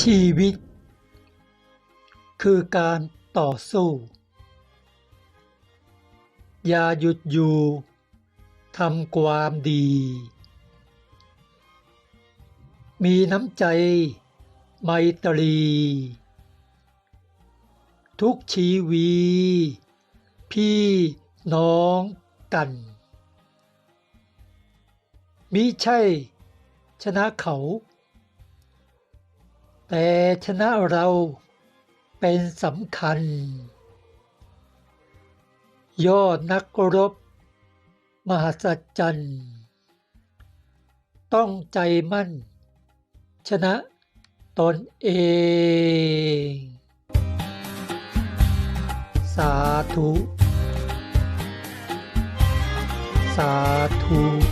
ชีวิต คือการต่อสู้ อย่าหยุดอยู่ทำความดี มีน้ำใจไมตรี ทุกชีวี พี่น้องกันมิใช่ชนะเขา แต่ชนะเราเป็นสำคัญ ยอดนักรบ มหัศจรรย์ต้องใจมั่น ชนะตนเอง สาธุ สาธุ